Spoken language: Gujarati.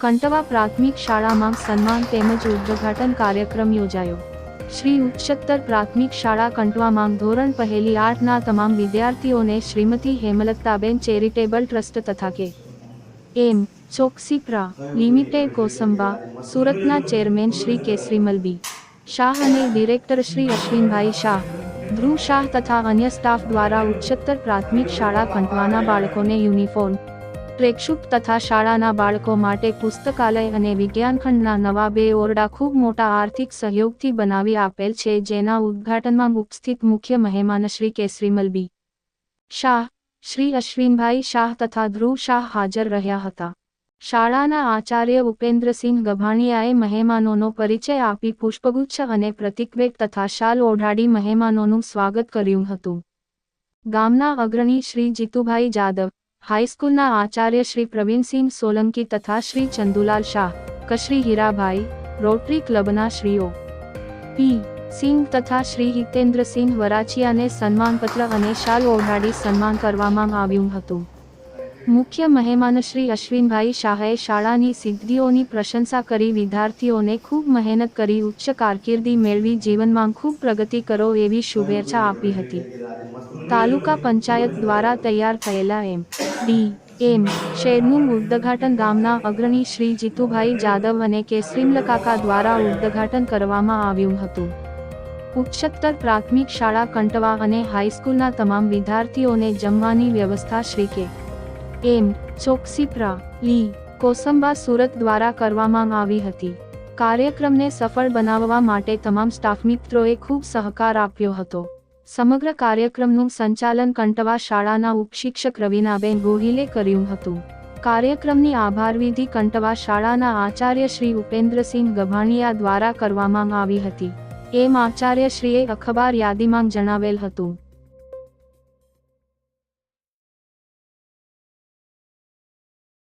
કંટવા પ્રાથમિક શાળામાં સન્માન તેમજ ઉદ્ઘાટન કાર્યક્રમ યોજાયો. શ્રી ઉચ્ચતર પ્રાથમિક શાળા કંટવામાં ધોરણ પહેલી આઠના તમામ વિદ્યાર્થીઓને શ્રીમતી હેમલતાબેન ચેરિટેબલ ટ્રસ્ટ તથા કે. એમ. ચોકસીપ્રા, લિમિટેડ, કોસંબા, સુરતના ચેરમેન શ્રી કેસરી મલબી શાહ અને ડિરેક્ટર શ્રી અશ્વિનભાઈ શાહ, ધ્રુવ શાહ તથા અન્ય સ્ટાફ દ્વારા ઉચ્ચતર પ્રાથમિક શાળા કંટવાના બાળકોને યુનિફોર્મ ટ્રેકશૂટ તથા શાળાના બાળકો માટે પુસ્તકાલય અને વિજ્ઞાનખંડના નવા બે ઓરડા ખૂબ મોટા આર્થિક સહયોગથી બનાવી આપેલ છે, જેના ઉદ્ઘાટનમાં ઉપસ્થિત મુખ્ય મહેમાન શ્રી કેસરી મલબી શાહ, શ્રી અશ્વિનભાઈ શાહ તથા ધ્રુવ શાહ હાજર રહ્યા હતા. શાળાના આચાર્ય ઉપેન્દ્રસિંહ ગભાણિયાએ મહેમાનોનો પરિચય આપી પુષ્પગુચ્છ અને પ્રતિકવેટ તથા શાલ ઓઢાડી મહેમાનોનું સ્વાગત કર્યું હતું. ગામના અગ્રણી શ્રી જીતુભાઈ જાદવ હાઈસ્કૂલના આચાર્ય શ્રી પ્રવીણસિંહ સોલંકી તથા શ્રી ચંદુલાલ શાહ, કશ્રી હીરાભાઈ, રોટરી ક્લબના શ્રીઓ. પી. સિંહ તથા શ્રી હિતેન્દ્રસિંહ વરાછિયાને સન્માનપત્ર અને શાલ ઓઢાડી સન્માન કરવામાં આવ્યું હતું. મુખ્ય મહેમાન શ્રી અશ્વિનભાઈ શાહે શાળાની સિદ્ધિઓની પ્રશંસા કરી વિદ્યાર્થીઓને ખૂબ મહેનત કરી, ઉચ્ચ કારકિર્દી મેળવી, જીવનમાં ખૂબ પ્રગતિ કરો એવી શુભેચ્છા આપી હતી. તાલુકા પંચાયત દ્વારા તૈયાર થયેલા એમ. ડી. એમ. શેરનું ઉદ્ઘાટન ગામના અગ્રણી શ્રી જીતુભાઈ જાદવ અને કેસરીમલકાકા દ્વારા ઉદ્ઘાટન કરવામાં આવ્યું હતું. ઉચ્ચતર પ્રાથમિક શાળા કંટવા અને હાઈસ્કૂલના તમામ વિદ્યાર્થીઓને જમવાની વ્યવસ્થા શ્રી કે. એમ, ચોકસીપ્રા, લી, કોસંબા સુરત દ્વારા કરવામાં આવી હતી. કાર્યક્રમને સફળ બનાવવા માટે તમામ સ્ટાફ મિત્રોએ ખૂબ સહકાર આપ્યો હતો. સમગ્ર કાર્યક્રમનું સંચાલન કંટવા શાળાના ઉપશિક્ષક રવિનાબેન ગોહિલે કર્યું હતું. કાર્યક્રમની આભારવિધિ કંટવા શાળાના આચાર્ય શ્રી ઉપેન્દ્રસિંહ ગભાણિયા દ્વારા કરવામાં આવી હતી. એમ આચાર્યશ્રીએ અખબાર યાદીમાં જણાવેલ હતું.